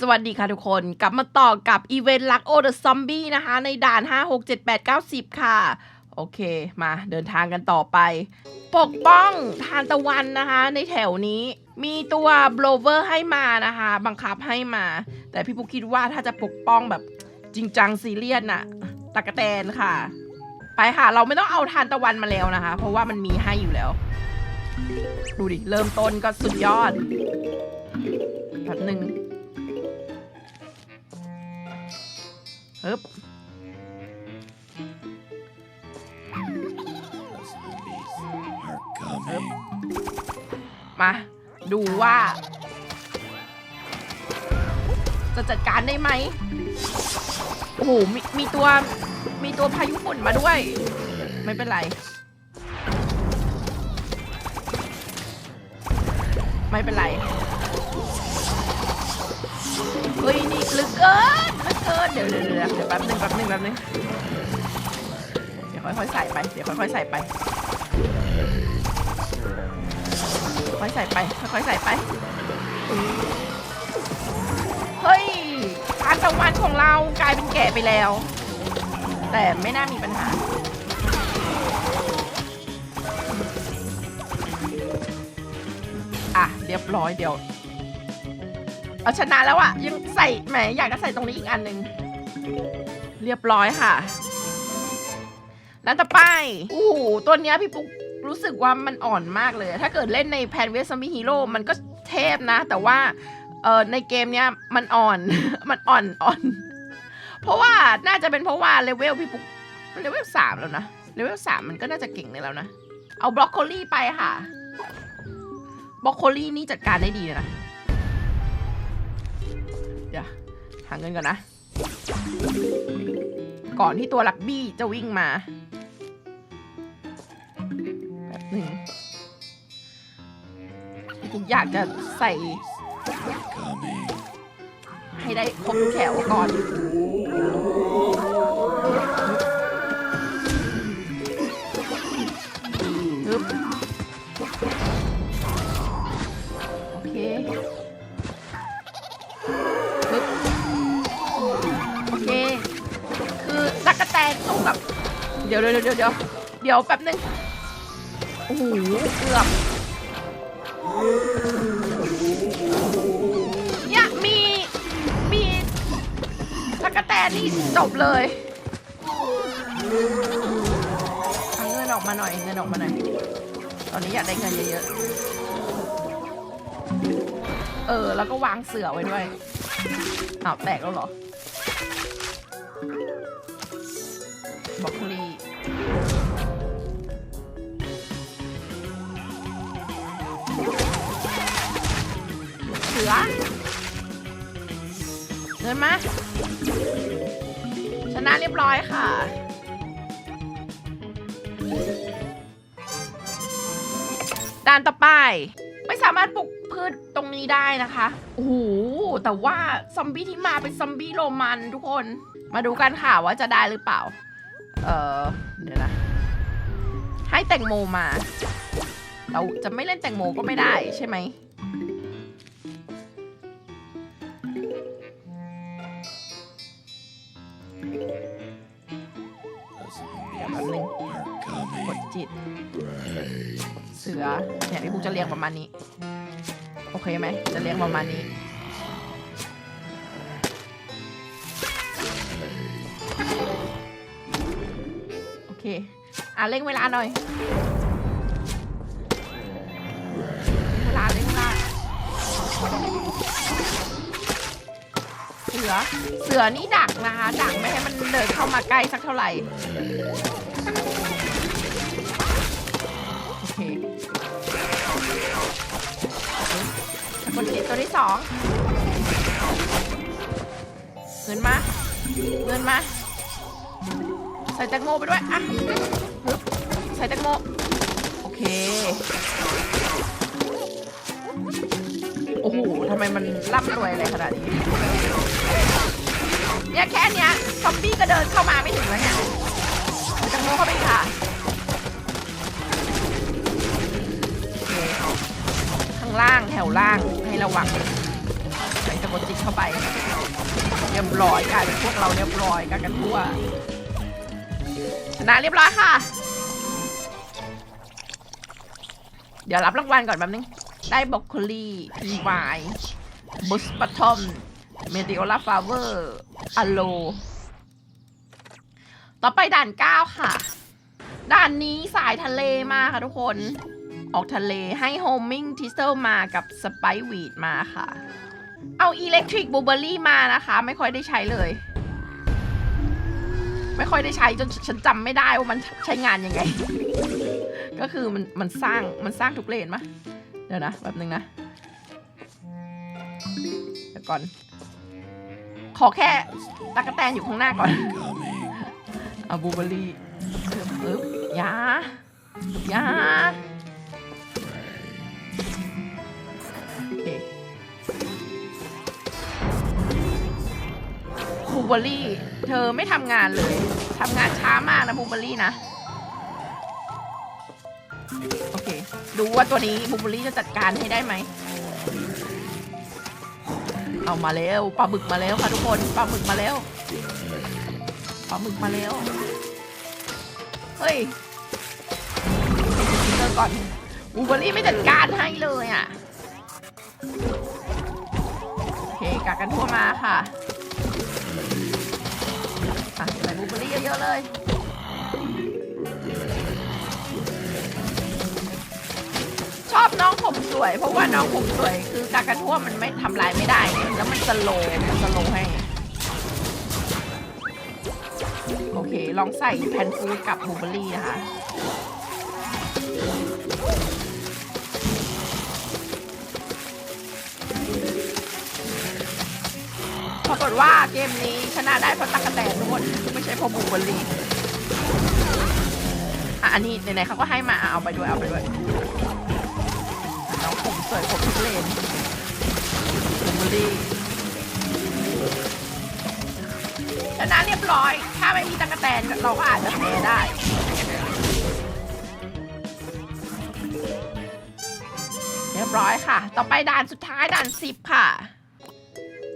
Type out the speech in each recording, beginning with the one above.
สวัสดีค่ะทุกคน กลับมาต่อกับอีเวนต์ลักโอเดอะซอมบี้นะคะ ในด่าน 5 6 7 8 9 10 ค่ะ โอเค มาเดินทางกันต่อไป ปกป้องทานตะวันนะคะ ในแถวนี้มีตัวโบลเวอร์ให้มานะคะ บังคับให้มา แต่พี่ปุ๊กคิดว่าถ้าจะปกป้องแบบจริงจังซีเรียสน่ะตะกะแตนค่ะ ไปค่ะ เราไม่ต้องเอาทานตะวันมาแล้วนะคะ เพราะว่ามันมีให้อยู่แล้ว ดูดิ เริ่มต้นก็สุดยอดแบบหนึ่ง ฮึบมา ดูว่า จะจัดการได้ไหมโอ้โหมีมีตัว มีตัวพายุฝนมาด้วย ไม่เป็นไร ไม่เป็นไร เฮ้ย นี่ลึกเกินลึกเกินเดี๋ยวเดี๋ยวเดี๋ยวเดี๋ยวแป๊บหนึงแป๊บหนึงแป๊บหนึงเดี๋ยวค่อยๆใส่ไป เดี๋ยวค่อยๆใส่ไป ค่อยๆใส่ไป ค่อยๆใส่ไป เฮ้ยทานตะวันของเรากลายเป็นแก่ไปแล้ว แต่ไม่น่ามีปัญหาอะเรียบร้อยเดี๋ยว เอาชนะแล้วอะยังใส่แหมอยากจะใส่ตรงนี้อีกอันหนึ่ง เรียบร้อยค่ะ แล้วต่อไปโอ้โหตัวเนี้ยพี่ปุ๊กรู้สึกว่ามันอ่อนมากเลย ถ้าเกิดเล่นในแพนเวสมิฮีโร่มันก็เทพนะ แต่ว่าเออในเกมเนี้ยมันอ่อน มันอ่อนอ่อน เพราะว่าน่าจะเป็นเพราะว่าเลเวลพี่ปุ๊กเลเวลสามแล้วนะ เลเวลสามมันก็น่าจะเก่งในแล้วนะ เอาบรอกโคลี่ไปค่ะบรอกโคลี่นี่จัดการได้ดีนะ เดี๋ยวหาเงินก่อนนะ ก่อนที่ตัวลักบี้จะวิ่งมาแบบหนึ่งผมอยากจะใส่ให้ได้ครบแถวก่อนโอเค แตนต้องแบบ เดี๋ยวเดี๋ยวเดี๋ยวเดี๋ยวเดี๋ยวแป๊บนึงโอ้โหเกือบเนี่ยมีมีตักกะแตนนี่จบเลยเอาเงินออกมาหน่อยเงินออกมาหน่อย ตอนนี้อยากได้เงินเยอะๆ เออ แล้วก็วางเสือไว้ด้วยอ้าวแตกแล้วเหรอ บล็อกโคลีเสือเดินมาชนะเรียบร้อยค่ะด่านต่อไป ไม่สามารถปลูกพืชตรงนี้ได้นะคะ โอ้โห แต่ว่าซอมบี้ที่มาเป็นซอมบี้โรมันทุกคน มาดูกันค่ะว่าจะได้หรือเปล่า เออเดี๋ยวนะ ให้แตงโมมา เราจะไม่เล่นแตงโมก็ไม่ได้ใช่ไหมเดี๋ยวแป๊บนึงกดจิต เสือเนี่ยพี่ปุ๊กจะเรียงประมาณนี้ โอเคไหม จะเรียงประมาณนี้ อเคอะเร่งเวลาหน่อยเวลาเร่งเวลาเสือ เสือนี่ดักนะคะ ดักไม่ให้มันเดินเข้ามาใกล้สักเท่าไหร่ โอเคกดจิตตัวที่สองเงินมาเงินมา ใส่แตงโมไปด้วยอะใส่แตงโม โอเค โอ้โหทำไมมันร่ำรวยอะไรขนาดนี้ เนี่ยแค่เนี้ยซอมบี้ก็เดินเข้ามาไม่ถึงแล้วเนี่ยใส่แตงโมเข้าไปค่ะโอเคข้างล่างแถวล่างให้ระวังใส่ตะกดจิตเข้าไปเรียบร้อยกันพวกเราเรียบร้อยกันกันทั่ว นะเรียบร้อยค่ะ เดี๋ยวรับรางวัลก่อนแป๊บนึง ได้บรอกโคลีพีวายบุสปัทอม เมดิโอลาฟาเวอร์อโล ต่อไปด่าน9ค่ะ ด่านนี้สายทะเลมากค่ะทุกคน ออกทะเลให้โฮมมิ่งทิสเตลมากับสไปวีดมาค่ะ เอาอิเล็กทริกบูเบอรี่มานะคะ ไม่ค่อยได้ใช้เลย ไม่ค่อยได้ใช้จนฉันจำไม่ได้ว่ามันใช้งานยังไง ก็คือมันมันสร้างมันสร้างทุกเลนมะเดี๋ยวนะแบบนึงนะเดี๋ยวก่อน ขอแค่ตะกะแตนอยู่ข้างหน้าก่อนเอาบูเบอรี่ปึ๊บยายา เบอรี่ เธอไม่ทำงานเลยทำงานช้ามากนะบูเบอรี่นะ โอเค ดูว่าตัวนี้บูเบอรี่จะจัดการให้ได้ไหม เอามาแล้วปลาบึกมาแล้วค่ะทุกคนปลาบึกมาแล้วปลาบึกมาแล้ว เฮ้ยเจอก่อนบูเบอรี่ไม่จัดการให้เลยอะ โอเคกักกันทั่วมาค่ะ บลูเบอรี่เยอะๆเลยชอบน้องผมสวย เพราะว่าน้องผมสวย คือกากระทั่วมันไม่ทำลายไม่ได้ แล้วมันสโลว์มันสโลว์ให้ โอเค ลองใส่แพนฟูกับบูเบอร์รี่นะคะากฏว่าเกมนี้ชนะได้เพราะตั๊กแตนทุกคนไม่ใช่เพราะบลูเบอร์รี่อะอันนี้ไหนๆเขาก็ให้มาเอาไปด้วยเอาไปด้วยน้องผมสวยผมทุกเลนบลูเบอร์รี่ชนะเรียบร้อย ถ้าไม่มีตั๊กแตนเราก็อาจจะแพ้ได้เรียบร้อยค่ะ ต่อไปด่านสุดท้ายด่านสิบค่ะ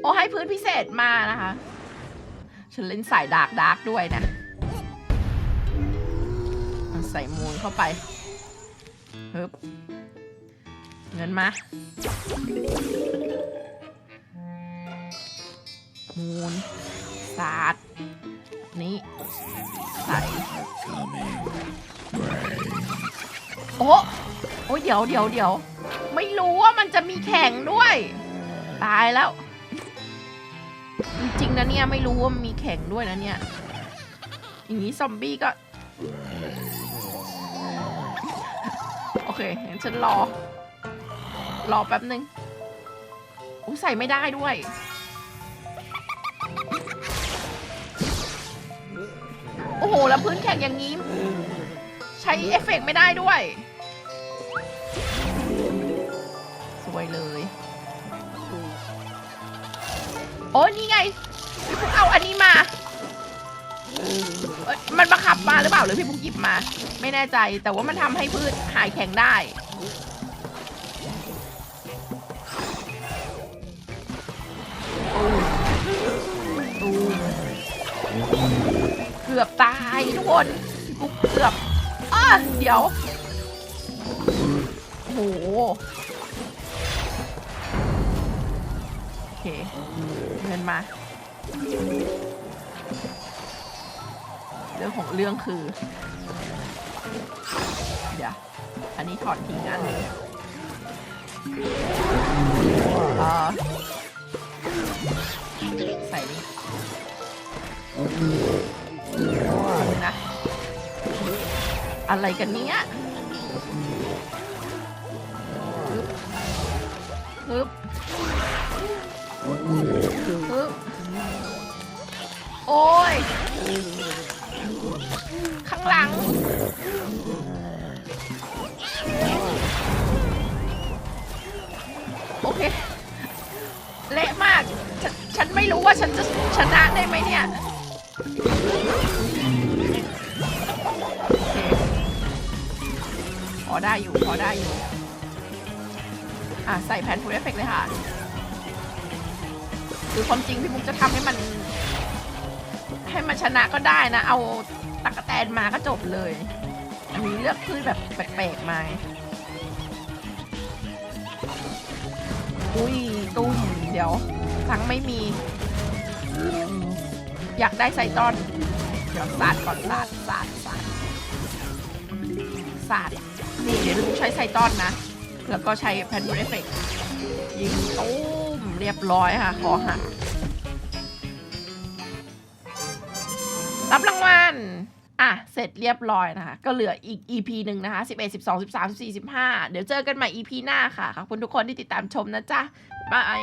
โอ้ให้พื้นพิเศษมานะคะ ฉันเล่นสายดาร์กดาร์กด้วยนะ ใส่มูลเข้าไปฮึบเงินมา มูลศาสตร์นี่ใส่โอ้โอ้เดี๋ยวเดี๋ยวเดี๋ยว ไม่รู้ว่ามันจะมีแข่งด้วย ตายแล้ว จริงๆนะเนี่ยไม่รู้ว่ามีแข่งด้วยนะเนี่ย อย่างนี้ซอมบี้ก็ โอเคงั้นฉันรอ รอแป๊บนึงอุ้ใส่ไม่ได้ด้วย โอ้โห แล้วพื้นแข่งอย่างนี้ ใช้เอฟเฟกต์ไม่ได้ด้วย สวยเลย อ้ยนี่ไงพี่พุกเอาอันนี้มาเอ้ยมันบังคับมาหรือเปล่าหรือพี่พุกหยิบมา ไม่แน่ใจ แต่ว่ามันทำให้พืชหายแข็งได้ เกือบตายทุกคนพี่พุกเกือบอ้าเดี๋ยวโอ้โห เคเงินมา เรื่องของเรื่องคือ เดี๋ยว อันนี้ถอดทิ้งอันหนึงเอ่อใส่นี่นะ อะไรกันเนี้ยฮึบฮึบฮึบ โอ้ย ข้างหลัง โอเค เละมากฉฉันไม่รู้ว่าฉันจะชนะได้ไหมเนี่ยพอได้อยู่ พอได้อยู่ อะ ใส่แผ่นฟูลเอฟเฟกเลยค่ะ คือความจริงพี่มุกจะทำให้มัน ให้มันชนะก็ได้นะ เอาตักกะแตนมาก็จบเลย อันนี้เลือกพืชแบบแปลกๆมาอุ้ยตุ้มเดี๋ยวตังไม่มี อยากได้ไซตอน เดี๋ยวสาดก่อนสาดสาดสาดสาดนี่เดี๋ยวลูกใช้ไซตอนนะ แล้วก็ใช้แพนดูเอฟเฟกยิงตุ้ม เรียบร้อยค่ะ ขอหักรับรางวัล อะ เสร็จเรียบร้อยนะคะ ก็เหลืออีก EP หนึ่งนะคะ 11 12 13 14 15 เดี๋ยวเจอกันใหม่ EP หน้าค่ะ ขอบคุณทุกคนที่ติดตามชมนะจ๊ะ บาย